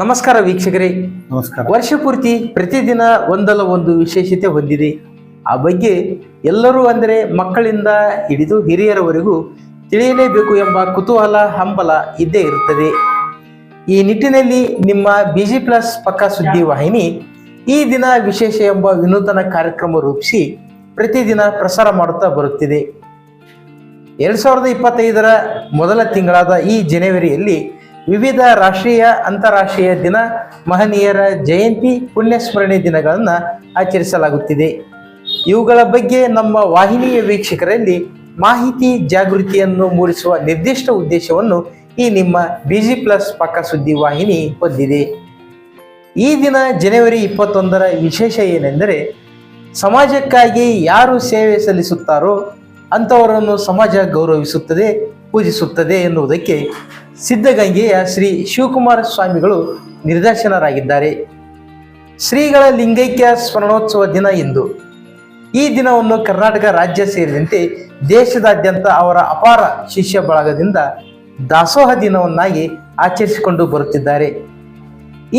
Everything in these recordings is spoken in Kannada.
ನಮಸ್ಕಾರ ವೀಕ್ಷಕರೇ. ನಮಸ್ಕಾರ. ವರ್ಷ ಪೂರ್ತಿ ಪ್ರತಿದಿನ ಒಂದಲ್ಲ ಒಂದು ವಿಶೇಷತೆ ಹೊಂದಿದೆ. ಆ ಬಗ್ಗೆ ಎಲ್ಲರೂ ಅಂದರೆ ಮಕ್ಕಳಿಂದ ಹಿಡಿದು ಹಿರಿಯರವರೆಗೂ ತಿಳಿಯಲೇಬೇಕು ಎಂಬ ಕುತೂಹಲ ಹಂಬಲ ಇದ್ದೇ ಇರುತ್ತದೆ. ಈ ನಿಟ್ಟಿನಲ್ಲಿ ನಿಮ್ಮ ಬಿಜಿ ಪ್ಲಸ್ ಪಕ್ಕ ಸುದ್ದಿ ವಾಹಿನಿ ಈ ದಿನ ವಿಶೇಷ ಎಂಬ ವಿನೂತನ ಕಾರ್ಯಕ್ರಮ ರೂಪಿಸಿ ಪ್ರತಿದಿನ ಪ್ರಸಾರ ಮಾಡುತ್ತಾ ಬರುತ್ತಿದೆ. ಎರಡು ಸಾವಿರದ ಇಪ್ಪತ್ತೈದರ ಮೊದಲ ತಿಂಗಳಾದ ಈ ಜನವರಿಯಲ್ಲಿ ವಿವಿಧ ರಾಷ್ಟ್ರೀಯ, ಅಂತಾರಾಷ್ಟ್ರೀಯ ದಿನ ಮಹನೀಯರ ಜಯಂತಿ, ಪುಣ್ಯಸ್ಮರಣೆ ದಿನಗಳನ್ನು ಆಚರಿಸಲಾಗುತ್ತಿದೆ. ಇವುಗಳ ಬಗ್ಗೆ ನಮ್ಮ ವಾಹಿನಿಯ ವೀಕ್ಷಕರಲ್ಲಿ ಮಾಹಿತಿ ಜಾಗೃತಿಯನ್ನು ಮೂಡಿಸುವ ನಿರ್ದಿಷ್ಟ ಉದ್ದೇಶವನ್ನು ಈ ನಿಮ್ಮ ಬಿಜಿ ಪ್ಲಸ್ ಪಕ್ಕ ಸುದ್ದಿ ವಾಹಿನಿ ಹೊಂದಿದೆ. ಈ ದಿನ ಜನವರಿ ಇಪ್ಪತ್ತೊಂದರ ವಿಶೇಷ ಏನೆಂದರೆ, ಸಮಾಜಕ್ಕಾಗಿ ಯಾರು ಸೇವೆ ಸಲ್ಲಿಸುತ್ತಾರೋ ಅಂಥವರನ್ನು ಸಮಾಜ ಗೌರವಿಸುತ್ತದೆ, ಪೂಜಿಸುತ್ತದೆ ಎನ್ನುವುದಕ್ಕೆ ಸಿದ್ಧಗಂಗೆಯ ಶ್ರೀ ಶಿವಕುಮಾರ ಸ್ವಾಮಿಗಳು ನಿರ್ದೇಶನರಾಗಿದ್ದಾರೆ. ಶ್ರೀಗಳ ಲಿಂಗೈಕ್ಯ ಸ್ಮರಣೋತ್ಸವ ದಿನ ಎಂದು ಈ ದಿನವನ್ನು ಕರ್ನಾಟಕ ರಾಜ್ಯ ಸೇರಿದಂತೆ ದೇಶದಾದ್ಯಂತ ಅವರ ಅಪಾರ ಶಿಷ್ಯ ಬಳಗದಿಂದ ದಾಸೋಹ ದಿನವನ್ನಾಗಿ ಆಚರಿಸಿಕೊಂಡು ಬರುತ್ತಿದ್ದಾರೆ.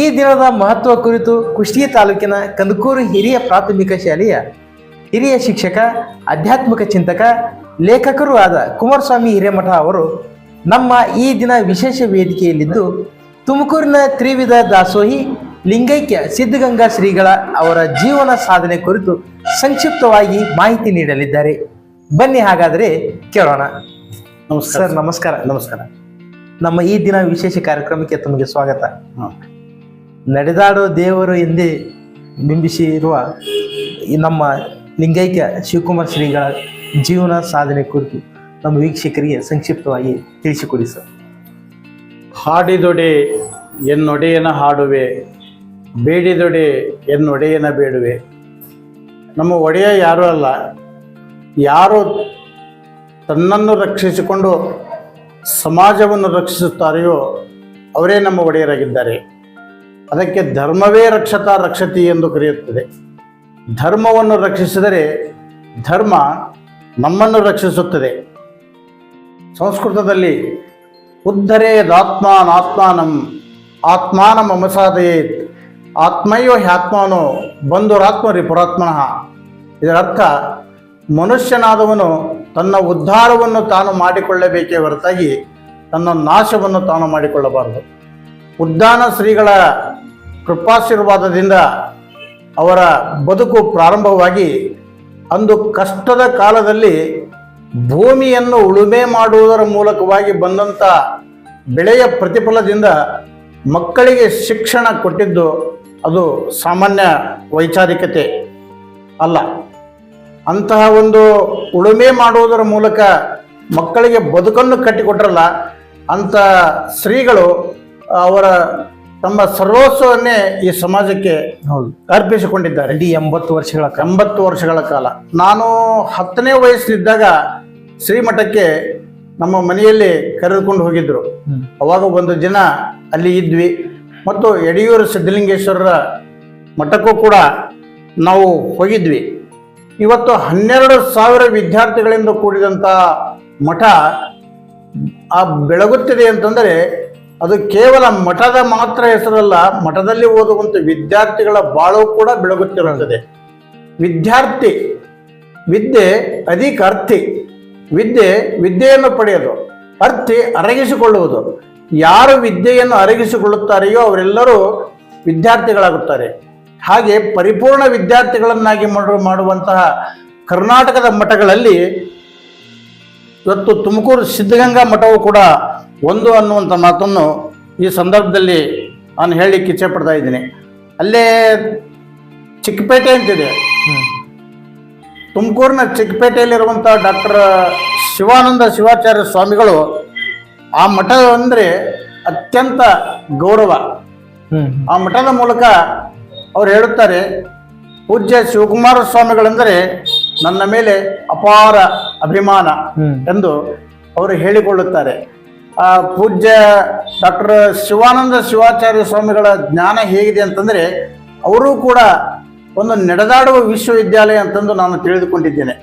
ಈ ದಿನದ ಮಹತ್ವ ಕುರಿತು ಕುಷ್ಟಗಿ ತಾಲೂಕಿನ ಕಂದಕೂರು ಹಿರಿಯ ಪ್ರಾಥಮಿಕ ಶಾಲೆಯ ಹಿರಿಯ ಶಿಕ್ಷಕ ಆಧ್ಯಾತ್ಮಿಕ ಚಿಂತಕ, ಲೇಖಕರೂ ಆದ ಕುಮಾರಸ್ವಾಮಿ ಹಿರೇಮಠ ಅವರು ನಮ್ಮ ಈ ದಿನ ವಿಶೇಷ ವೇದಿಕೆಯಲ್ಲಿದ್ದು ತುಮಕೂರಿನ ತ್ರಿವಿಧ ದಾಸೋಹಿ ಲಿಂಗೈಕ್ಯ ಸಿದ್ಧಗಂಗಾ ಶ್ರೀಗಳ ಅವರ ಜೀವನ ಸಾಧನೆ ಕುರಿತು ಸಂಕ್ಷಿಪ್ತವಾಗಿ ಮಾಹಿತಿ ನೀಡಲಿದ್ದಾರೆ. ಬನ್ನಿ ಹಾಗಾದರೆ ಕೇಳೋಣ. ನಮಸ್ಕಾರ. ನಮಸ್ಕಾರ. ನಮಸ್ಕಾರ. ನಮ್ಮ ಈ ದಿನ ವಿಶೇಷ ಕಾರ್ಯಕ್ರಮಕ್ಕೆ ತಮಗೆ ಸ್ವಾಗತ. ನಡೆದಾಡೋ ದೇವರು ಎಂದೇ ಬಿಂಬಿಸಿರುವ ನಮ್ಮ ಲಿಂಗೈಕ್ಯ ಶಿವಕುಮಾರ್ ಶ್ರೀಗಳ ಜೀವನ ಸಾಧನೆ ಕುರಿತು ನಮ್ಮ ವೀಕ್ಷಕರಿಗೆ ಸಂಕ್ಷಿಪ್ತವಾಗಿ ತಿಳಿಸಿಕೊಡಿ ಸರ್. ಹಾಡಿದೊಡೆ ಎನ್ನೊಡೆಯನ ಹಾಡುವೆ, ಬೇಡಿದೊಡೆ ಎನ್ನೊಡೆಯನ ಬೇಡುವೆ. ನಮ್ಮ ಒಡೆಯ ಯಾರೂ ಅಲ್ಲ, ಯಾರು ತನ್ನನ್ನು ರಕ್ಷಿಸಿಕೊಂಡು ಸಮಾಜವನ್ನು ರಕ್ಷಿಸುತ್ತಾರೆಯೋ ಅವರೇ ನಮ್ಮ ಒಡೆಯರಾಗಿದ್ದಾರೆ. ಅದಕ್ಕೆ ಧರ್ಮವೇ ರಕ್ಷತಾ ರಕ್ಷತಿ ಎಂದು ಕರೆಯುತ್ತದೆ. ಧರ್ಮವನ್ನು ರಕ್ಷಿಸಿದರೆ ಧರ್ಮ ನಮ್ಮನ್ನು ರಕ್ಷಿಸುತ್ತದೆ. ಸಂಸ್ಕೃತದಲ್ಲಿ ಉದ್ಧರೇದಾತ್ಮಾನಾತ್ಮಾನಂ ಆತ್ಮಾನ ಮಮಸಾದಯೇತ್ ಆತ್ಮಯೋ ಹ್ಯಾತ್ಮಾನೋ ಬಂಧುರಾತ್ಮ ರಿಪುರಾತ್ಮನಃ ಇದರರ್ಥ, ಮನುಷ್ಯನಾದವನು ತನ್ನ ಉದ್ಧಾರವನ್ನು ತಾನು ಮಾಡಿಕೊಳ್ಳಬೇಕೇ ಹೊರತಾಗಿ ತನ್ನ ನಾಶವನ್ನು ತಾನು ಮಾಡಿಕೊಳ್ಳಬಾರದು. ಉದ್ದಾನ ಶ್ರೀಗಳ ಕೃಪಾಶೀರ್ವಾದದಿಂದ ಅವರ ಬದುಕು ಪ್ರಾರಂಭವಾಗಿ ಅಂದು ಕಷ್ಟದ ಕಾಲದಲ್ಲಿ ಭೂಮಿಯನ್ನು ಉಳುಮೆ ಮಾಡುವುದರ ಮೂಲಕವಾಗಿ ಬಂದಂಥ ಬೆಳೆಯ ಪ್ರತಿಫಲದಿಂದ ಮಕ್ಕಳಿಗೆ ಶಿಕ್ಷಣ ಕೊಟ್ಟಿದ್ದು ಅದು ಸಾಮಾನ್ಯ ವೈಚಾರಿಕತೆ ಅಲ್ಲ. ಅಂತಹ ಒಂದು ಉಳುಮೆ ಮಾಡುವುದರ ಮೂಲಕ ಮಕ್ಕಳಿಗೆ ಬದುಕನ್ನು ಕಟ್ಟಿಕೊಟ್ರಲ್ಲ ಅಂತ ಶ್ರೀಗಳು ಅವರ ತಮ್ಮ ಸರ್ವಸ್ವವನ್ನೇ ಈ ಸಮಾಜಕ್ಕೆ ಹೌದು. ಅರ್ಪಿಸಿಕೊಂಡಿದ್ದಾರೆ. ಇಡೀ ಎಂಬತ್ತು ವರ್ಷಗಳ ಕಾಲ. ಎಂಬತ್ತು ವರ್ಷಗಳ ಕಾಲ. ನಾನು ಹತ್ತನೇ ವಯಸ್ಸಿನಿದ್ದಾಗ ಶ್ರೀಮಠಕ್ಕೆ ನಮ್ಮ ಮನೆಯಲ್ಲಿ ಕರೆದುಕೊಂಡು ಹೋಗಿದ್ರು. ಅವಾಗ ಒಂದು ದಿನ ಅಲ್ಲಿ ಇದ್ವಿ. ಮತ್ತು ಯಡಿಯೂರು ಸಿದ್ಧಲಿಂಗೇಶ್ವರರ ಮಠಕ್ಕೂ ಕೂಡ ನಾವು ಹೋಗಿದ್ವಿ. ಇವತ್ತು ಹನ್ನೆರಡು ಸಾವಿರ ವಿದ್ಯಾರ್ಥಿಗಳಿಂದ ಕೂಡಿದಂಥ ಮಠ ಆ ಬೆಳಗುತ್ತಿದೆ ಅಂತಂದರೆ ಅದು ಕೇವಲ ಮಠದ ಮಾತ್ರ ಹೆಸರಲ್ಲ ಮಠದಲ್ಲಿ ಓದುವಂಥ ವಿದ್ಯಾರ್ಥಿಗಳ ಬಾಳು ಕೂಡ ಬೆಳಗುತ್ತಿರುತ್ತದೆ. ವಿದ್ಯಾರ್ಥಿ ವಿದ್ಯೆ ಅಧಿಕ ಅರ್ಥಿ ವಿದ್ಯೆ, ವಿದ್ಯೆಯನ್ನು ಪಡೆಯೋದು ಅರ್ಥಿ ಅರಗಿಸಿಕೊಳ್ಳುವುದು. ಯಾರು ವಿದ್ಯೆಯನ್ನು ಅರಗಿಸಿಕೊಳ್ಳುತ್ತಾರೆಯೋ ಅವರೆಲ್ಲರೂ ವಿದ್ಯಾರ್ಥಿಗಳಾಗುತ್ತಾರೆ. ಹಾಗೆ ಪರಿಪೂರ್ಣ ವಿದ್ಯಾರ್ಥಿಗಳನ್ನಾಗಿ ಮಾಡು, ಮಾಡುವಂತಹ ಕರ್ನಾಟಕದ ಮಠಗಳಲ್ಲಿ ಇವತ್ತು ತುಮಕೂರು ಸಿದ್ಧಗಂಗಾ ಮಠವು ಕೂಡ ಒಂದು ಅನ್ನುವಂಥ ಮಾತನ್ನು ಈ ಸಂದರ್ಭದಲ್ಲಿ ನಾನು ಹೇಳಿ ಕಿಚ್ಚೆ ಪಡ್ತಾ ಇದ್ದೀನಿ. ಅಲ್ಲೇ ಚಿಕ್ಕಪೇಟೆ ಅಂತಿದೆ. ತುಮಕೂರಿನ ಚಿಕ್ಕಪೇಟೆಯಲ್ಲಿರುವಂಥ ಡಾಕ್ಟರ್ ಶಿವಾನಂದ ಶಿವಾಚಾರ್ಯ ಸ್ವಾಮಿಗಳು ಆ ಮಠ ಅಂದರೆ ಅತ್ಯಂತ ಗೌರವ. ಆ ಮಠದ ಮೂಲಕ ಅವ್ರು ಹೇಳುತ್ತಾರೆ ಪೂಜ್ಯ ಶಿವಕುಮಾರ ಸ್ವಾಮಿಗಳೆಂದರೆ ನನ್ನ ಮೇಲೆ ಅಪಾರ ಅಭಿಮಾನ ಎಂದು ಅವರು ಹೇಳಿಕೊಳ್ಳುತ್ತಾರೆ. ಆ ಪೂಜ್ಯ ಡಾಕ್ಟರ್ ಶಿವಾನಂದ ಶಿವಾಚಾರ್ಯ ಸ್ವಾಮಿಗಳ ಜ್ಞಾನ ಹೇಗಿದೆ ಅಂತಂದರೆ ಅವರು ಕೂಡ ಒಂದು ನಡೆದಾಡುವ ವಿಶ್ವವಿದ್ಯಾಲಯ ಅಂತಂದು ನಾನು ತಿಳಿದುಕೊಂಡಿದ್ದೇನೆ.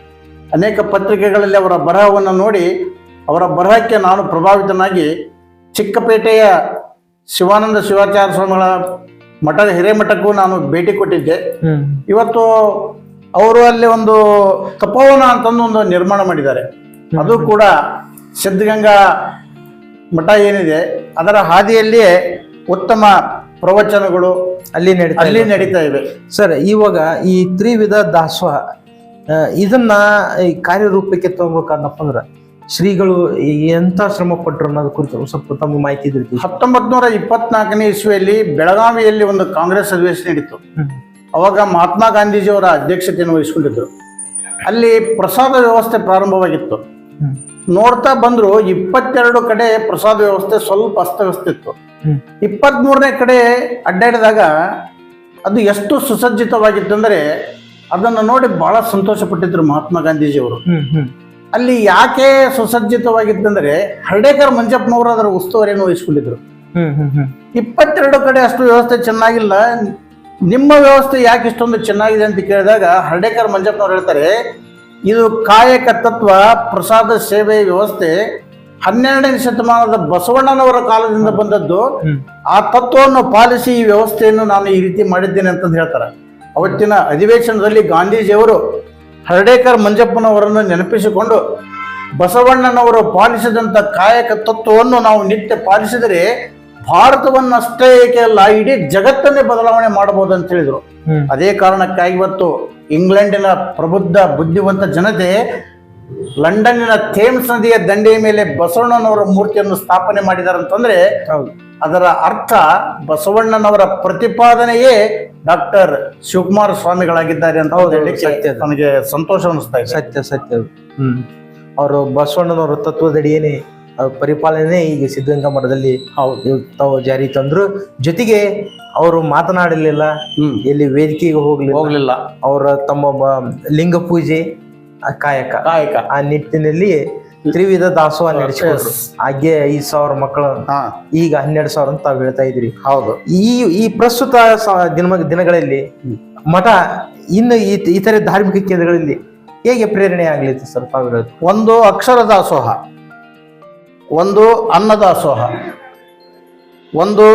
ಅನೇಕ ಪತ್ರಿಕೆಗಳಲ್ಲಿ ಅವರ ಬರಹವನ್ನು ನೋಡಿ ಅವರ ಬರಹಕ್ಕೆ ನಾನು ಪ್ರಭಾವಿತನಾಗಿ ಚಿಕ್ಕಪೇಟೆಯ ಶಿವಾನಂದ ಶಿವಾಚಾರ್ಯ ಸ್ವಾಮಿಗಳ ಮಠದ ಹಿರೇಮಠಕ್ಕೂ ನಾನು ಭೇಟಿ ಕೊಟ್ಟಿದ್ದೆ. ಇವತ್ತು ಅವರು ಅಲ್ಲಿ ಒಂದು ತಪೋವನ ಅಂತಂದು ಒಂದು ನಿರ್ಮಾಣ ಮಾಡಿದ್ದಾರೆ. ಅದು ಕೂಡ ಸಿದ್ಧಗಂಗಾ ಮಠ ಏನಿದೆ ಅದರ ಹಾದಿಯಲ್ಲಿಯೇ ಉತ್ತಮ ಪ್ರವಚನಗಳು ಅಲ್ಲಿ ನಡೀತಾ ಅಲ್ಲಿ ನಡೀತಾ ಇವೆ. ಸರ್ ಇವಾಗ ಈ ತ್ರಿವಿಧ ದಾಸೋಹ ಇದನ್ನ ಈ ಕಾರ್ಯರೂಪಕ್ಕೆ ತಗೋಬೇಕಂದಪ್ಪ ಅಂದ್ರೆ ಶ್ರೀಗಳು ಎಂತ ಶ್ರಮ ಪಟ್ಟರು ಅನ್ನೋದು ಕುರಿತು ಸ್ವಲ್ಪ ತಮ್ಮ ಮಾಹಿತಿ ಇದ್ರಿ ಹತ್ತೊಂಬತ್ ನೂರ ಇಪ್ಪತ್ನಾಲ್ಕನೇ ಇಸ್ವಿಯಲ್ಲಿ ಬೆಳಗಾವಿಯಲ್ಲಿ ಒಂದು ಕಾಂಗ್ರೆಸ್ ಅಧಿವೇಶನ ನಡೀತು. ಅವಾಗ ಮಹಾತ್ಮ ಗಾಂಧೀಜಿಯವರ ಅಧ್ಯಕ್ಷತೆಯನ್ನು ವಹಿಸಿಕೊಂಡಿದ್ರು. ಅಲ್ಲಿ ಪ್ರಸಾದ ವ್ಯವಸ್ಥೆ ಪ್ರಾರಂಭವಾಗಿತ್ತು. ನೋಡ್ತಾ ಬಂದ್ರು ಇಪ್ಪತ್ತೆರಡು ಕಡೆ ಪ್ರಸಾದ ವ್ಯವಸ್ಥೆ ಸ್ವಲ್ಪ ಅಸ್ತವ್ಯಸ್ತಿತ್ತು. ಇಪ್ಪತ್ತ್ ಮೂರನೇ ಕಡೆ ಅಡ್ಡಾಡಿದಾಗ ಅದು ಎಷ್ಟು ಸುಸಜ್ಜಿತವಾಗಿತ್ತು ಅಂದರೆ ಅದನ್ನು ನೋಡಿ ಬಹಳ ಸಂತೋಷ ಪಟ್ಟಿದ್ರು ಮಹಾತ್ಮ ಗಾಂಧೀಜಿಯವರು. ಅಲ್ಲಿ ಯಾಕೆ ಸುಸಜ್ಜಿತವಾಗಿತ್ತಂದ್ರೆ ಹರ್ಡೇಕರ್ ಮಂಜಪ್ಪನವರು ಅದರ ಉಸ್ತುವಾರಿಯನ್ನು ವಹಿಸಿಕೊಂಡಿದ್ರು. ಇಪ್ಪತ್ತೆರಡು ಕಡೆ ಅಷ್ಟು ವ್ಯವಸ್ಥೆ ಚೆನ್ನಾಗಿಲ್ಲ. ನಿಮ್ಮ ವ್ಯವಸ್ಥೆ ಯಾಕೆ ಇಷ್ಟೊಂದು ಚೆನ್ನಾಗಿದೆ ಅಂತ ಕೇಳಿದಾಗ ಹರ್ಡೇಕರ್ ಮಂಜಪ್ಪನವ್ರು ಹೇಳ್ತಾರೆ ಇದು ಕಾಯಕ ತತ್ವ ಪ್ರಸಾದ ಸೇವೆ ವ್ಯವಸ್ಥೆ ಹನ್ನೆರಡನೇ ಶತಮಾನದ ಬಸವಣ್ಣನವರ ಕಾಲದಿಂದ ಬಂದದ್ದು. ಆ ತತ್ವವನ್ನು ಪಾಲಿಸಿ ಈ ವ್ಯವಸ್ಥೆಯನ್ನು ನಾನು ಈ ರೀತಿ ಮಾಡಿದ್ದೇನೆ ಅಂತಂದು ಹೇಳ್ತಾರೆ. ಅವತ್ತಿನ ಅಧಿವೇಶನದಲ್ಲಿ ಗಾಂಧೀಜಿಯವರು ಹರಡೇಕರ್ ಮಂಜಪ್ಪನವರನ್ನು ನೆನಪಿಸಿಕೊಂಡು ಬಸವಣ್ಣನವರು ಪಾಲಿಸಿದಂಥ ಕಾಯಕ ತತ್ವವನ್ನು ನಾವು ನಿತ್ಯ ಪಾಲಿಸಿದರೆ ಭಾರತವನ್ನಷ್ಟೇ ಏಕೆ ಅಲ್ಲ ಇಡೀ ಜಗತ್ತನ್ನೇ ಬದಲಾವಣೆ ಮಾಡಬಹುದು ಅಂತ ಹೇಳಿದರು ಅದೇ ಕಾರಣಕ್ಕಾಗಿ ಇವತ್ತು ಇಂಗ್ಲೆಂಡಿನ ಪ್ರಬುದ್ಧ ಬುದ್ಧಿವಂತ ಜನತೆ ಲಂಡನ್ನಿನ ಥೇಮ್ಸ್ ನದಿಯ ದಂಡೆಯ ಮೇಲೆ ಬಸವಣ್ಣನವರ ಮೂರ್ತಿಯನ್ನು ಸ್ಥಾಪನೆ ಮಾಡಿದ್ದಾರೆ ಅಂತಂದ್ರೆ ಅದರ ಅರ್ಥ ಬಸವಣ್ಣನವರ ಪ್ರತಿಪಾದನೆಯೇ ಡಾಕ್ಟರ್ ಶಿವಕುಮಾರ ಸ್ವಾಮಿಗಳಾಗಿದ್ದಾರೆ ಅಂತ ಹೇಳಿ. ನನಗೆ ಸಂತೋಷ ಅನಿಸ್ತಾ ಇದೆ. ಸತ್ಯ ಸತ್ಯ ಅವರು ಬಸವಣ್ಣನವರ ತತ್ವದಡಿಯೇನೆ ಪರಿಪಾಲನೆ ಈಗ ಸಿದ್ಧಗಂಗಾ ಮಠದಲ್ಲಿ ತಾವು ಜಾರಿ ತಂದ್ರು. ಜೊತೆಗೆ ಅವರು ಮಾತನಾಡಲಿಲ್ಲ ಎಲ್ಲಿ ವೇದಿಕೆಗೆ ಹೋಗ್ಲಿ ಹೋಗ್ಲಿಲ್ಲ. ಅವರ ತಮ್ಮ ಲಿಂಗ ಪೂಜೆ ಕಾಯಕ. ಕಾಯಕ. ಆ ನಿಟ್ಟಿನಲ್ಲಿ ತ್ರಿವಿಧ ದಾಸೋಹ ನಡೆಸಿಕೊಂಡ್ರು. ಹಾಗೆ ಐದ್ ಸಾವಿರ ಮಕ್ಕಳು ಈಗ ಹನ್ನೆರಡು ಸಾವಿರ ಅಂತ ತಾವು ಹೇಳ್ತಾ ಇದ್ರಿ ಹೌದು. ಈ ಈ ಪ್ರಸ್ತುತ ದಿನ ದಿನಗಳಲ್ಲಿ ಮಠ ಇನ್ನು ಇತರೆ ಧಾರ್ಮಿಕ ಕೇಂದ್ರಗಳಲ್ಲಿ ಹೇಗೆ ಪ್ರೇರಣೆ ಆಗ್ಲಿತ್ತು ಸರ್ ತಾವು ಹೇಳೋದು? ಒಂದು ಅಕ್ಷರ ದಾಸೋಹ. ಒಂದು ಅನ್ನದಾಸೋಹ ಒಂದು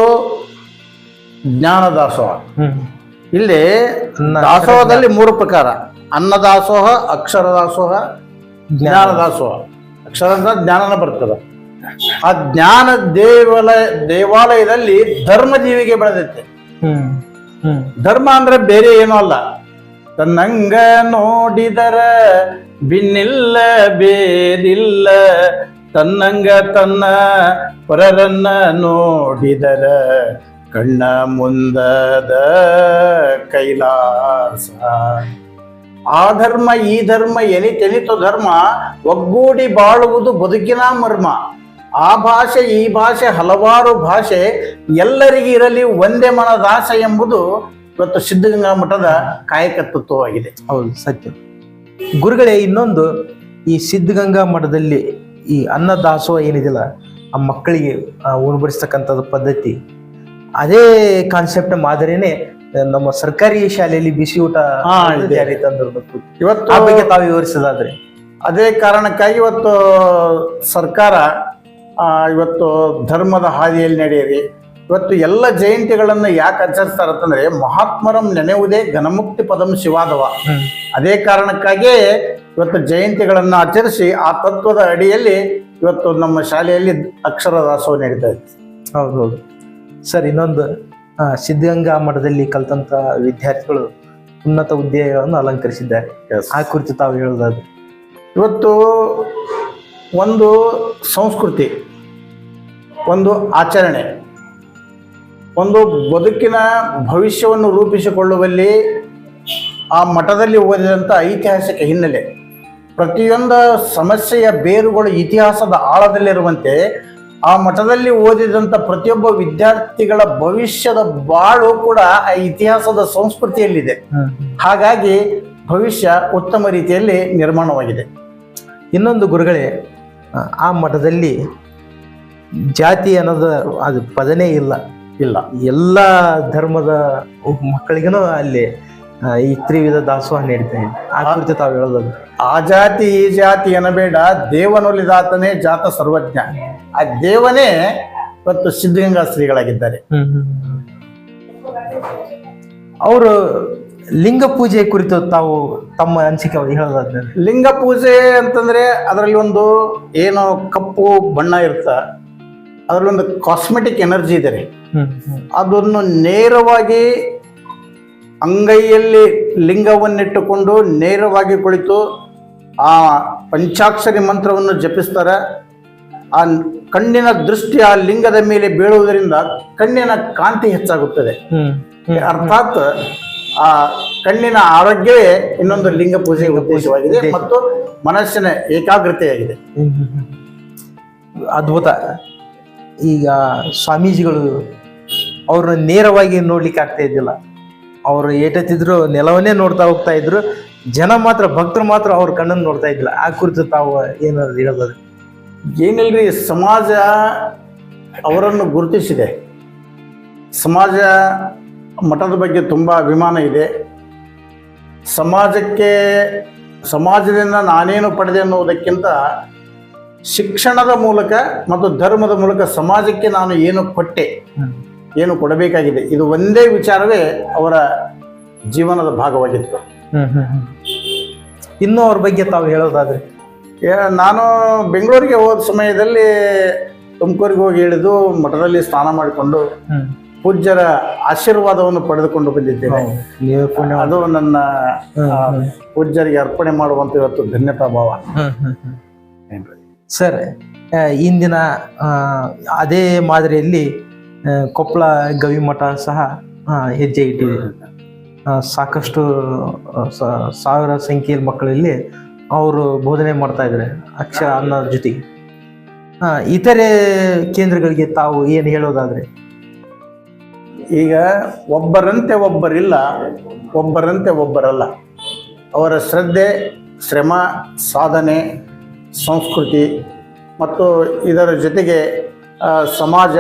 ಜ್ಞಾನದಾಸೋಹ ಇಲ್ಲಿ ದಾಸೋಹದಲ್ಲಿ ಮೂರು ಪ್ರಕಾರ ಅನ್ನದಾಸೋಹ ಅಕ್ಷರ ದಾಸೋಹ ಜ್ಞಾನ ದಾಸೋಹ ಅಕ್ಷರ ಅಂದ್ರೆ ಜ್ಞಾನನ ಬರ್ತದೆ. ಆ ಜ್ಞಾನ ದೇವಾಲಯ ದೇವಾಲಯದಲ್ಲಿ ಧರ್ಮ ಜೀವಿಗೆ ಬೆಳೆದೈತೆ ಧರ್ಮ ಅಂದ್ರೆ ಬೇರೆ ಏನೂ ಅಲ್ಲ. ತನ್ನಂಗ ನೋಡಿದರ ಬಿನ್ನಿಲ್ಲ ಬೇರಿಲ್ಲ ತನ್ನಂಗ ತನ್ನ ಪರರನ್ನ ನೋಡಿದರ ಕಣ್ಣ ಮುಂದದ ಕೈಲಾಸ. ಆ ಧರ್ಮ, ಈ ಧರ್ಮ ಎನಿತೆನಿತು ಧರ್ಮ, ಒಗ್ಗೂಡಿ ಬಾಳುವುದು ಬದುಕಿನ ಮರ್ಮ. ಆ ಭಾಷೆ, ಈ ಭಾಷೆ ಹಲವಾರು ಭಾಷೆ ಎಲ್ಲರಿಗೆ ಇರಲಿ ಒಂದೇ ಮನದಾಸ ಎಂಬುದು ಇವತ್ತು ಸಿದ್ಧಗಂಗಾ ಮಠದ ಕಾಯಕ ತತ್ವವಾಗಿದೆ ಹೌದು, ಸತ್ಯ. ಗುರುಗಳೇ, ಇನ್ನೊಂದು ಈ ಸಿದ್ಧಗಂಗಾ ಮಠದಲ್ಲಿ ಈ ಅನ್ನದಾಸೋಹ ಏನಿದಿಲ್ಲ ಆ ಮಕ್ಕಳಿಗೆ ಉಣಬಡಿಸ್ತಕ್ಕಂಥದ್ದು ಪದ್ಧತಿ. ಅದೇ ಕಾನ್ಸೆಪ್ಟ್ ಮಾದರಿನೇ ನಮ್ಮ ಸರ್ಕಾರಿ ಶಾಲೆಯಲ್ಲಿ ಬಿಸಿ ಊಟ. ಜಾರಿ ತಂದಿರ್ಬೇಕು ಇವತ್ತು ಆ ಬಗ್ಗೆ ತಾವು ವಿವರಿಸೋದಾದ್ರೆ. ಅದೇ ಕಾರಣಕ್ಕಾಗಿ ಇವತ್ತು ಸರ್ಕಾರ ಆ, ಇವತ್ತು ಧರ್ಮದ ಹಾದಿಯಲ್ಲಿ ನಡೆಯಿರಿ. ಇವತ್ತು ಎಲ್ಲ ಜಯಂತಿಗಳನ್ನು ಯಾಕೆ ಆಚರಿಸ್ತಾರೆ ಅಂತಂದ್ರೆ ಮಹಾತ್ಮರಂ ನೆನೆಯುವುದೇ ಘನಮುಕ್ತಿ ಪದಂ ಶಿವಾದವ. ಅದೇ ಕಾರಣಕ್ಕಾಗಿಯೇ ಇವತ್ತು ಜಯಂತಿಗಳನ್ನು ಆಚರಿಸಿ ಆ ತತ್ವದ ಅಡಿಯಲ್ಲಿ ಇವತ್ತು ನಮ್ಮ ಶಾಲೆಯಲ್ಲಿ ಅಕ್ಷರ ದಾಸೋಹ ನಡೀತಾ ಇದೆ ಹೌದು ಹೌದು ಸರ್ ಇನ್ನೊಂದು ಸಿದ್ಧಗಂಗಾ ಮಠದಲ್ಲಿ ಕಲ್ತಂತ ವಿದ್ಯಾರ್ಥಿಗಳು ಉನ್ನತ ಹುದ್ದೆಗಳನ್ನು ಅಲಂಕರಿಸಿದ್ದಾರೆ. ಆ ಕುರಿತು ತಾವು ಹೇಳೋದಾದ್ರೆ? ಇವತ್ತು ಒಂದು ಸಂಸ್ಕೃತಿ ಒಂದು ಆಚರಣೆ. ಒಂದು ಬದುಕಿನ ಭವಿಷ್ಯವನ್ನು ರೂಪಿಸಿಕೊಳ್ಳುವಲ್ಲಿ ಆ ಮಠದಲ್ಲಿ ಓದಿದಂಥ ಐತಿಹಾಸಿಕ ಹಿನ್ನೆಲೆ. ಪ್ರತಿಯೊಂದು ಸಮಸ್ಯೆಯ ಬೇರುಗಳು ಇತಿಹಾಸದ ಆಳದಲ್ಲಿರುವಂತೆ ಆ ಮಠದಲ್ಲಿ ಓದಿದಂಥ ಪ್ರತಿಯೊಬ್ಬ ವಿದ್ಯಾರ್ಥಿಗಳ ಭವಿಷ್ಯದ ಬಾಳು ಕೂಡ ಆ ಇತಿಹಾಸದ ಸಂಸ್ಕೃತಿಯಲ್ಲಿದೆ. ಹಾಗಾಗಿ ಭವಿಷ್ಯ ಉತ್ತಮ ರೀತಿಯಲ್ಲಿ ನಿರ್ಮಾಣವಾಗಿದೆ. ಇನ್ನೊಂದು ಗುರುಗಳೇ ಆ, ಮಠದಲ್ಲಿ ಜಾತಿ ಅನ್ನೋದು ಅದು ಪದನೇ ಇಲ್ಲ. ಇಲ್ಲ. ಎಲ್ಲ ಧರ್ಮದ ಮಕ್ಕಳಿಗೂ ಅಲ್ಲಿ ಈ ತ್ರಿವಿಧ ದಾಸೋಹ ನೀಡ್ತಾ ಇದೆ. ಆ ಕುರಿತು ತಾವು ಹೇಳೋದು ಆ ಜಾತಿ ಈ ಜಾತಿ ಏನಬೇಡ ದೇವನೊಲಿದಾತನೇ ಜಾತ ಸರ್ವಜ್ಞ. ಆ ದೇವನೇ ಇವತ್ತು ಸಿದ್ಧಗಂಗಾ ಶ್ರೀಗಳಾಗಿದ್ದಾರೆ. ಅವರು ಲಿಂಗ ಪೂಜೆ ಕುರಿತು ತಾವು ತಮ್ಮ ಅನಿಸಿಕೆ ಹೇಳೋದಾದ್ರೆ. ಲಿಂಗ ಪೂಜೆ ಅಂತಂದ್ರೆ ಅದರಲ್ಲಿ ಒಂದು ಏನು ಕಪ್ಪು ಬಣ್ಣ ಇರುತ್ತ? ಅದರಲ್ಲಿ ಒಂದು ಕಾಸ್ಮೆಟಿಕ್ ಎನರ್ಜಿ ಇದೆ ರೀ. ಅದನ್ನು ನೇರವಾಗಿ ಅಂಗೈಯಲ್ಲಿ ಲಿಂಗವನ್ನಿಟ್ಟುಕೊಂಡು ನೇರವಾಗಿ ಕುಳಿತು ಆ ಪಂಚಾಕ್ಷರಿ ಮಂತ್ರವನ್ನು ಜಪಿಸ್ತಾರೆ. ಆ ಕಣ್ಣಿನ ದೃಷ್ಟಿ ಆ ಲಿಂಗದ ಮೇಲೆ ಬೀಳುವುದರಿಂದ ಕಣ್ಣಿನ ಕಾಂತಿ ಹೆಚ್ಚಾಗುತ್ತದೆ. ಅರ್ಥಾತ್ ಆ ಕಣ್ಣಿನ ಆರೋಗ್ಯವೇ ಇನ್ನೊಂದು ಲಿಂಗ ಪೂಜೆಯ ಉದ್ದೇಶವಾಗಿದೆ ಮತ್ತು ಮನಸ್ಸಿನ ಏಕಾಗ್ರತೆಯಾಗಿದೆ. ಅದ್ಭುತ. ಈಗ ಸ್ವಾಮೀಜಿಗಳು ಅವ್ರನ್ನ ನೇರವಾಗಿ ನೋಡ್ಲಿಕ್ಕೆ ಆಗ್ತಾ ಇದ್ದಿಲ್ಲ. ಅವರು ಏಟತ್ತಿದ್ರು, ನೆಲವನ್ನೇ ನೋಡ್ತಾ ಹೋಗ್ತಾ ಇದ್ರು. ಜನ ಮಾತ್ರ, ಭಕ್ತರು ಮಾತ್ರ ಅವ್ರ ಕಣ್ಣನ್ನು ನೋಡ್ತಾ ಇದ್ದಿಲ್ಲ. ಆ ಕುರಿತು ತಾವು ಏನಾದ್ರು ಹೇಳೋದಾದ್ರೆ? ಏನಿಲ್ರಿ, ಸಮಾಜ ಅವರನ್ನು ಗುರುತಿಸಿದೆ. ಸಮಾಜ ಮಠದ ಬಗ್ಗೆ ತುಂಬ ಅಭಿಮಾನ ಇದೆ. ಸಮಾಜಕ್ಕೆ, ಸಮಾಜದಿಂದ ನಾನೇನು ಪಡೆದೆ ಅನ್ನುವುದಕ್ಕಿಂತ ಶಿಕ್ಷಣದ ಮೂಲಕ ಮತ್ತು ಧರ್ಮದ ಮೂಲಕ ಸಮಾಜಕ್ಕೆ ನಾನು ಏನು ಕೊಟ್ಟೆ ಏನು ಕೊಡಬೇಕಾಗಿದೆ ಇದು ಒಂದೇ ವಿಚಾರವೇ ಅವರ ಜೀವನದ ಭಾಗವಾಗಿತ್ತು. ಇನ್ನು ಅವ್ರ ಬಗ್ಗೆ ತಾವು ಹೇಳೋದಾದ್ರೆ? ನಾನು ಬೆಂಗಳೂರಿಗೆ ಹೋದ ಸಮಯದಲ್ಲಿ ತುಮಕೂರಿಗೆ ಹೋಗಿ ಇಳಿದು ಮಠದಲ್ಲಿ ಸ್ನಾನ ಮಾಡಿಕೊಂಡು ಪೂಜ್ಯರ ಆಶೀರ್ವಾದವನ್ನು ಪಡೆದುಕೊಂಡು ಬಂದಿದ್ದೇನೆ. ಅದು ನನ್ನ ಪೂಜ್ಯರಿಗೆ ಅರ್ಪಣೆ ಮಾಡುವಂತ ಇವತ್ತು ಧನ್ಯತಾ ಭಾವ. ಸರ್ ಇಂದಿನ ಅದೇ ಮಾದರಿಯಲ್ಲಿ ಕೊಪ್ಪಳ ಗವಿಮಠ ಸಹ ಹೆಜ್ಜೆ ಇಟ್ಟಿದೆ. ಸಾಕಷ್ಟು ಸಾವಿರ ಸಂಖ್ಯೆಯ ಮಕ್ಕಳಲ್ಲಿ ಅವರು ಬೋಧನೆ ಮಾಡ್ತಾ ಇದ್ದಾರೆ, ಅಕ್ಷರ ಅನ್ನೋ ಜೊತೆಗೆ. ಇತರೆ ಕೇಂದ್ರಗಳಿಗೆ ತಾವು ಏನು ಹೇಳೋದಾದರೆ? ಈಗ ಒಬ್ಬರಂತೆ ಒಬ್ಬರಿಲ್ಲ, ಒಬ್ಬರಂತೆ ಒಬ್ಬರಲ್ಲ. ಅವರ ಶ್ರದ್ಧೆ, ಶ್ರಮ, ಸಾಧನೆ ಸಂಸ್ಕೃತಿ ಮತ್ತು ಇದರ ಜೊತೆಗೆ ಸಮಾಜ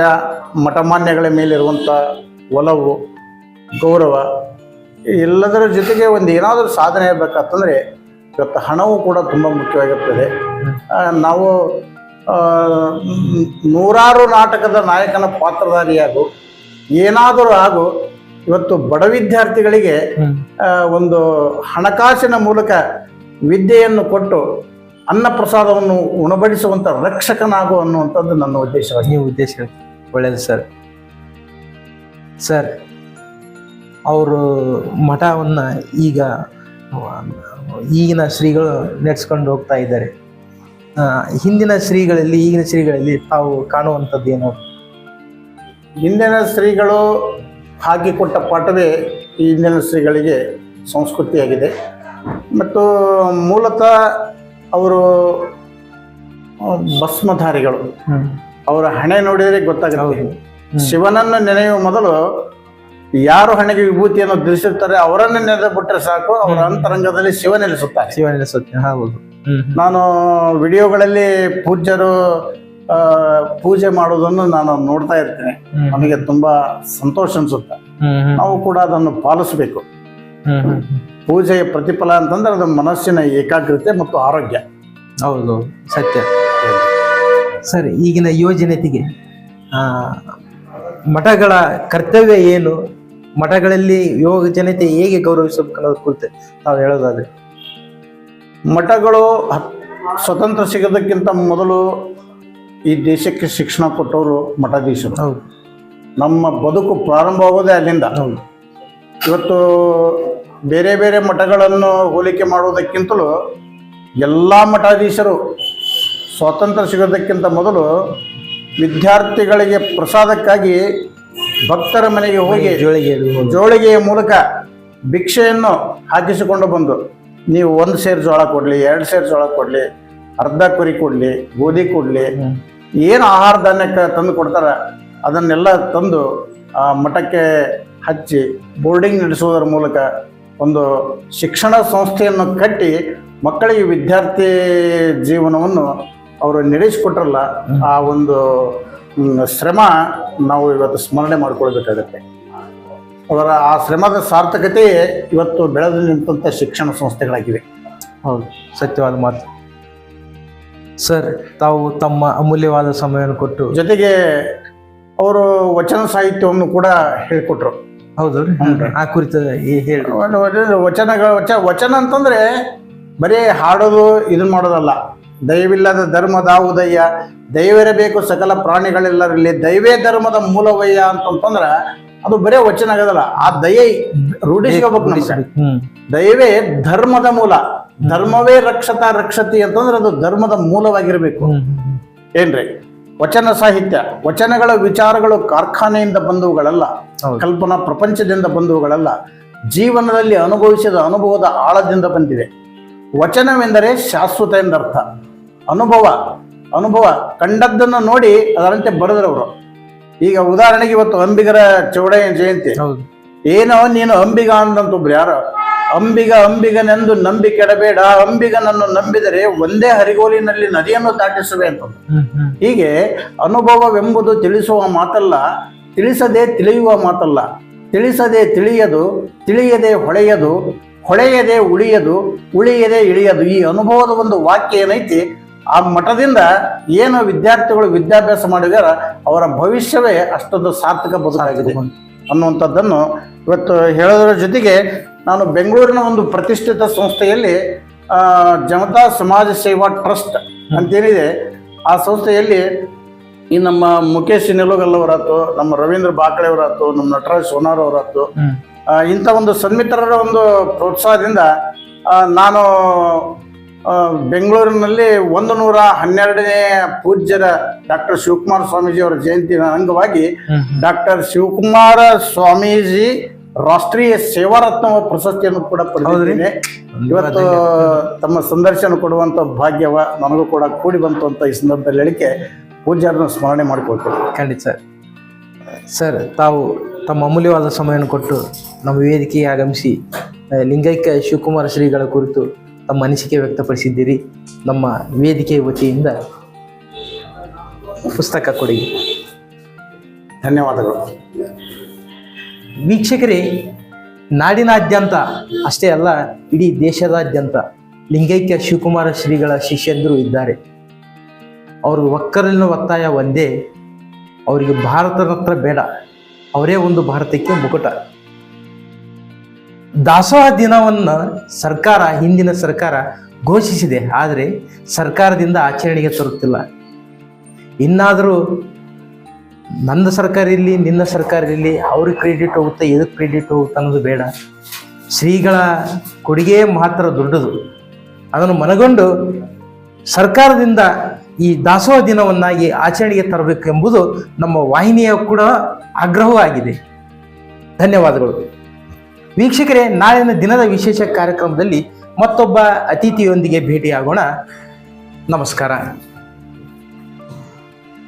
ಮಠಮಾನ್ಯಗಳ ಮೇಲಿರುವಂಥ ಒಲವು ಗೌರವ ಎಲ್ಲದರ ಜೊತೆಗೆ ಒಂದು ಏನಾದರೂ ಸಾಧನೆ ಇರಬೇಕಂತಂದರೆ ಇವತ್ತು ಹಣವು ಕೂಡ ತುಂಬ ಮುಖ್ಯವಾಗಿರ್ತದೆ. ನಾವು ನೂರಾರು ನಾಟಕದ ನಾಯಕನ ಪಾತ್ರಧಾರಿಯಾಗು ಏನಾದರೂ ಆಗು ಇವತ್ತು ಬಡ ವಿದ್ಯಾರ್ಥಿಗಳಿಗೆ ಒಂದು ಹಣಕಾಸಿನ ಮೂಲಕ ವಿದ್ಯೆಯನ್ನು ಕೊಟ್ಟು ಅನ್ನ ಪ್ರಸಾದವನ್ನು ಉಣಬಡಿಸುವಂಥ ರಕ್ಷಕನಾಗು ಅನ್ನುವಂಥದ್ದು ನನ್ನ ಉದ್ದೇಶವಾಗಿ ನೀವು ಉದ್ದೇಶ ಒಳ್ಳೇದು ಸರ್. ಸರ್ ಅವರು ಮಠವನ್ನು ಈಗ ಈಗಿನ ಶ್ರೀಗಳು ನಡೆಸ್ಕೊಂಡು ಹೋಗ್ತಾ ಇದ್ದಾರೆ. ಹಿಂದಿನ ಶ್ರೀಗಳಲ್ಲಿ ಈಗಿನ ಶ್ರೀಗಳಲ್ಲಿ ತಾವು ಕಾಣುವಂಥದ್ದು ಏನು? ಹಿಂದಿನ ಶ್ರೀಗಳು ಹಾಕಿಕೊಟ್ಟ ಪಾಠವೇ ಈ ಹಿಂದಿನ ಶ್ರೀಗಳಿಗೆ ಸಂಸ್ಕೃತಿಯಾಗಿದೆ. ಮತ್ತು ಮೂಲತಃ ಅವರು ಭಸ್ಮಧಾರಿಗಳು. ಅವರ ಹಣೆ ನೋಡಿದರೆ ಗೊತ್ತಾಗುತ್ತೆ. ಶಿವನನ್ನು ನೆನೆಯುವ ಮೊದಲು ಯಾರು ಹಣೆಗೆ ವಿಭೂತಿಯನ್ನು ಧರಿಸಿರ್ತಾರೆ ಅವರನ್ನು ನೆನೆದು ಬಿಟ್ಟರೆ ಸಾಕು ಅವರ ಅಂತರಂಗದಲ್ಲಿ ಶಿವ ನೆಲೆಸುತ್ತಾರೆ. ಶಿವ ನೆಲೆಸುತ್ತೆ ಹೌದು. ನಾನು ವಿಡಿಯೋಗಳಲ್ಲಿ ಪೂಜ್ಯರು ಪೂಜೆ ಮಾಡೋದನ್ನು ನಾನು ನೋಡ್ತಾ ಇರ್ತೇನೆ. ನಮಗೆ ತುಂಬಾ ಸಂತೋಷ ಅನ್ಸುತ್ತೆ. ನಾವು ಕೂಡ ಅದನ್ನು ಪಾಲಿಸಬೇಕು. ಪೂಜೆಯ ಪ್ರತಿಫಲ ಅಂತಂದ್ರೆ ಅದು ಮನಸ್ಸಿನ ಏಕಾಗ್ರತೆ ಮತ್ತು ಆರೋಗ್ಯ. ಹೌದು ಸತ್ಯ. ಸರಿ ಈಗಿನ ಯೋಜನೆತಿಗೆ ಆ, ಮಠಗಳ ಕರ್ತವ್ಯ ಏನು? ಮಠಗಳಲ್ಲಿ ಯೋಗ ಜನತೆ ಹೇಗೆ ಗೌರವಿಸಬೇಕು ಅನ್ನೋದು ಕುರಿತು ನಾವು ಹೇಳೋದಾದ್ರೆ. ಮಠಗಳು ಸ್ವತಂತ್ರ ಸಿಗೋದಕ್ಕಿಂತ ಮೊದಲು ಈ ದೇಶಕ್ಕೆ ಶಿಕ್ಷಣ ಕೊಟ್ಟವರು ಮಠಾಧೀಶರು. ಹೌದು. ನಮ್ಮ ಬದುಕು ಪ್ರಾರಂಭವಾಗೋದೇ ಅಲ್ಲಿಂದ. ಹೌದು. ಇವತ್ತು ಬೇರೆ ಬೇರೆ ಮಠಗಳನ್ನು ಹೋಲಿಕೆ ಮಾಡುವುದಕ್ಕಿಂತಲೂ ಎಲ್ಲ ಮಠಾಧೀಶರು ಸ್ವಾತಂತ್ರ್ಯ ಸಿಗೋದಕ್ಕಿಂತ ಮೊದಲು ವಿದ್ಯಾರ್ಥಿಗಳಿಗೆ ಪ್ರಸಾದಕ್ಕಾಗಿ ಭಕ್ತರ ಮನೆಗೆ ಹೋಗಿ ಜೋಳಿಗೆ ಜೋಳಿಗೆಯ ಮೂಲಕ ಭಿಕ್ಷೆಯನ್ನು ಹಾಕಿಸಿಕೊಂಡು ಬಂದು ನೀವು ಒಂದು ಸೇರು ಜೋಳ ಕೊಡಲಿ ಎರಡು ಸೇರು ಜೋಳ ಕೊಡಲಿ ಅರ್ಧ ಕುರಿ ಕೊಡಲಿ ಗೋಧಿ ಕೊಡಲಿ ಏನು ಆಹಾರ ಧಾನ್ಯಕ್ಕೆ ತಂದು ಕೊಡ್ತಾರೆ ಅದನ್ನೆಲ್ಲ ತಂದು ಆ ಮಠಕ್ಕೆ ಹಚ್ಚಿ ಬೋರ್ಡಿಂಗ್ ನಡೆಸುವುದರ ಮೂಲಕ ಒಂದು ಶಿಕ್ಷಣ ಸಂಸ್ಥೆಯನ್ನು ಕಟ್ಟಿ ಮಕ್ಕಳಿಗೆ ವಿದ್ಯಾರ್ಥಿ ಜೀವನವನ್ನು ಅವರು ನಡೆಸಿಕೊಟ್ರಲ್ಲ ಆ ಒಂದು ಶ್ರಮ ನಾವು ಇವತ್ತು ಸ್ಮರಣೆ ಮಾಡಿಕೊಳ್ಬೇಕಾಗತ್ತೆ. ಅವರ ಆ ಶ್ರಮದ ಸಾರ್ಥಕತೆಯೇ ಇವತ್ತು ಬೆಳೆದು ನಿಂತಹ ಶಿಕ್ಷಣ ಸಂಸ್ಥೆಗಳಾಗಿವೆ. ಹೌದು ಸತ್ಯವಾದ ಮಾತು. ಸರ್ ತಾವು ತಮ್ಮ ಅಮೂಲ್ಯವಾದ ಸಮಯವನ್ನು ಕೊಟ್ಟು ಜೊತೆಗೆ ಅವರು ವಚನ ಸಾಹಿತ್ಯವನ್ನು ಕೂಡ ಹೇಳಿಕೊಟ್ರು. ಹೌದು ಆ ಕುರಿತು ಹೇಳಿ ಒಂದು ಒಂದು ವಚನಗಳ ವಚ ವಚನ ಅಂತಂದ್ರೆ ಬರೀ ಹಾಡೋದು ಇದನ್ನ ಮಾಡೋದಲ್ಲ. ದಯವಿಲ್ಲದ ಉದಯ ದೈವಿರಬೇಕು ಸಕಲ ಪ್ರಾಣಿಗಳೆಲ್ಲರಲ್ಲಿ ದೈವೇ ಧರ್ಮದ ಮೂಲವಯ್ಯ ಅಂತಂತಂದ್ರ ಅದು ಬರೇ ವಚನ ಆಗೋದಲ್ಲ. ಆ ದಯೆ ರೂಢಿಸ್ಕೋಬೇಕು ನಮ್ಗೆ. ಹ್ಮ್. ದಯವೇ ಧರ್ಮದ ಮೂಲ. ಧರ್ಮವೇ ರಕ್ಷತಾ ರಕ್ಷತಿ ಅಂತಂದ್ರೆ ಅದು ಧರ್ಮದ ಮೂಲವಾಗಿರ್ಬೇಕು. ಏನ್ರಿ? ವಚನ ಸಾಹಿತ್ಯ ವಚನಗಳ ವಿಚಾರಗಳು ಕಾರ್ಖಾನೆಯಿಂದ ಬಂದವುಗಳಲ್ಲ. ಕಲ್ಪನಾ ಪ್ರಪಂಚದಿಂದ ಬಂದವುಗಳಲ್ಲ ಜೀವನದಲ್ಲಿ ಅನುಭವಿಸಿದ ಅನುಭವದ ಆಳದಿಂದ ಬಂದಿದೆ. ವಚನವೆಂದರೆ ಶಾಶ್ವತ ಎಂದರ್ಥ. ಅನುಭವ ಅನುಭವ ಕಂಡದ್ದನ್ನು ನೋಡಿ ಅದರಂತೆ ಬರೆದ್ರವರು. ಈಗ ಉದಾಹರಣೆಗೆ ಇವತ್ತು ಅಂಬಿಗರ ಚೌಡಯ್ಯ ಜಯಂತಿ. ಏನೋ ನೀನು ಅಂಬಿಗ ಅಂದಂತೊಬ್ರು ಯಾರು. ಅಂಬಿಗ ಅಂಬಿಗನೆಂದು ನಂಬಿ ಕೆಡಬೇಡ ಅಂಬಿಗನನ್ನು ನಂಬಿದರೆ ಒಂದೇ ಹರಿಗೋಲಿನಲ್ಲಿ ನದಿಯನ್ನು ದಾಟಿಸುವೆ ಅಂತ. ಹೀಗೆ ಅನುಭವವೆಂಬುದು ತಿಳಿಸುವ ಮಾತಲ್ಲ ತಿಳಿಸದೆ ತಿಳಿಯುವ ಮಾತಲ್ಲ. ತಿಳಿಸದೆ ತಿಳಿಯದು ತಿಳಿಯದೆ ಹೊಳೆಯದು ಹೊಳೆಯದೆ ಉಳಿಯದು ಉಳಿಯದೆ ಇಳಿಯದು. ಈ ಅನುಭವದ ಒಂದು ವಾಕ್ಯ ಏನೈತಿ? ಆ ಮಠದಿಂದ ಏನು ವಿದ್ಯಾರ್ಥಿಗಳು ವಿದ್ಯಾಭ್ಯಾಸ ಮಾಡಿದಾರ ಅವರ ಭವಿಷ್ಯವೇ ಅಷ್ಟೊಂದು ಸಾರ್ಥಕ ಬದುಕಾಗಿದೆ ಅನ್ನುವಂಥದ್ದನ್ನು ಇವತ್ತು ಹೇಳೋದರ ಜೊತೆಗೆ ನಾನು ಬೆಂಗಳೂರಿನ ಒಂದು ಪ್ರತಿಷ್ಠಿತ ಸಂಸ್ಥೆಯಲ್ಲಿ ಜನತಾ ಸಮಾಜ ಸೇವಾ ಟ್ರಸ್ಟ್ ಅಂತೇನಿದೆ ಆ ಸಂಸ್ಥೆಯಲ್ಲಿ ಈ ನಮ್ಮ ಮುಖೇಶ್ ನಿಲುಗಲ್ ಅವರಾತು ನಮ್ಮ ರವೀಂದ್ರ ಬಾಕಳೆ ಅವರಾತು ನಮ್ಮ ನಟರಾಜ್ ಸೋನಾರ್ ಅವರಾತು ಇಂಥ ಒಂದು ಸನ್ಮಿತ್ರರ ಒಂದು ಪ್ರೋತ್ಸಾಹದಿಂದ ನಾನು ಬೆಂಗಳೂರಿನಲ್ಲಿ ಒಂದು ನೂರ ಹನ್ನೆರಡನೇ ಪೂಜ್ಯರ ಡಾಕ್ಟರ್ ಶಿವಕುಮಾರ ಸ್ವಾಮೀಜಿ ಅವರ ಜಯಂತಿ ಅಂಗವಾಗಿ ಡಾಕ್ಟರ್ ಶಿವಕುಮಾರ ಸ್ವಾಮೀಜಿ ರಾಷ್ಟ್ರೀಯ ಸೇವಾರತ್ನ ಪ್ರಶಸ್ತಿಯನ್ನು ಕೂಡ ಪಡೆದಿದ್ದೇನೆ. ಇವತ್ತು ತಮ್ಮ ಸಂದರ್ಶನ ಕೊಡುವಂತ ಭಾಗ್ಯವ ನನಗೂ ಕೂಡ ಕೂಡಿ ಬಂತು ಅಂತ ಈ ಸಂದರ್ಭದಲ್ಲಿ ಹೇಳಿಕೆ ಪೂಜಾರನ್ನು ಸ್ಮರಣೆ ಮಾಡಿಕೊಳ್ತೇವೆ ಖಂಡಿತ ಸರ್. ಸರ್ ತಾವು ತಮ್ಮ ಅಮೂಲ್ಯವಾದ ಸಮಯವನ್ನು ಕೊಟ್ಟು ನಮ್ಮ ವೇದಿಕೆಗೆ ಆಗಮಿಸಿ ಲಿಂಗೈಕ್ಯ ಶಿವಕುಮಾರ ಶ್ರೀಗಳ ಕುರಿತು ತಮ್ಮ ಅನಿಸಿಕೆ ವ್ಯಕ್ತಪಡಿಸಿದ್ದೀರಿ. ನಮ್ಮ ವೇದಿಕೆ ವತಿಯಿಂದ ಪುಸ್ತಕ ಕೊಡಿ. ಧನ್ಯವಾದಗಳು. ವೀಕ್ಷಕರೇ, ನಾಡಿನಾದ್ಯಂತ, ಅಷ್ಟೇ ಅಲ್ಲ, ಇಡೀ ದೇಶದಾದ್ಯಂತ ಲಿಂಗೈಕ್ಯ ಶಿವಕುಮಾರ ಶ್ರೀಗಳ ಶಿಷ್ಯಂದರು ಇದ್ದಾರೆ. ಅವರು ಒಕ್ಕರಲ್ಲಿನ ಒತ್ತಾಯ ಒಂದೇ, ಅವರಿಗೆ ಭಾರತ ಹತ್ರ ಬೇಡ, ಅವರೇ ಒಂದು ಭಾರತಕ್ಕೆ ಮುಕುಟ. ದಾಸೋಹ ದಿನವನ್ನು ಸರ್ಕಾರ, ಹಿಂದಿನ ಸರ್ಕಾರ ಘೋಷಿಸಿದೆ, ಆದರೆ ಸರ್ಕಾರದಿಂದ ಆಚರಣೆಗೆ ತರುತ್ತಿಲ್ಲ. ಇನ್ನಾದರೂ ನಂದು ಸರ್ಕಾರ ಇರಲಿ, ನಿನ್ನ ಸರ್ಕಾರ ಇರಲಿ, ಅವ್ರಿಗೆ ಕ್ರೆಡಿಟ್ ಹೋಗುತ್ತೆ ಎದಕ್ಕೆ ಕ್ರೆಡಿಟ್ ಹೋಗುತ್ತೆ ಅನ್ನೋದು ಬೇಡ. ಶ್ರೀಗಳ ಕೊಡುಗೆ ಮಾತ್ರ ದೊಡ್ಡದು. ಅದನ್ನು ಮನಗೊಂಡು ಸರ್ಕಾರದಿಂದ ಈ ದಾಸೋಹ ದಿನವನ್ನಾಗಿ ಆಚರಣೆಗೆ ತರಬೇಕು ಎಂಬುದು ನಮ್ಮ ವಾಹಿನಿಯ ಕೂಡ ಆಗ್ರಹವೂ ಆಗಿದೆ ಧನ್ಯವಾದಗಳು. ವೀಕ್ಷಕರೇ, ನಾಳಿನ ದಿನದ ವಿಶೇಷ ಕಾರ್ಯಕ್ರಮದಲ್ಲಿ ಮತ್ತೊಬ್ಬ ಅತಿಥಿಯೊಂದಿಗೆ ಭೇಟಿಯಾಗೋಣ. ನಮಸ್ಕಾರ.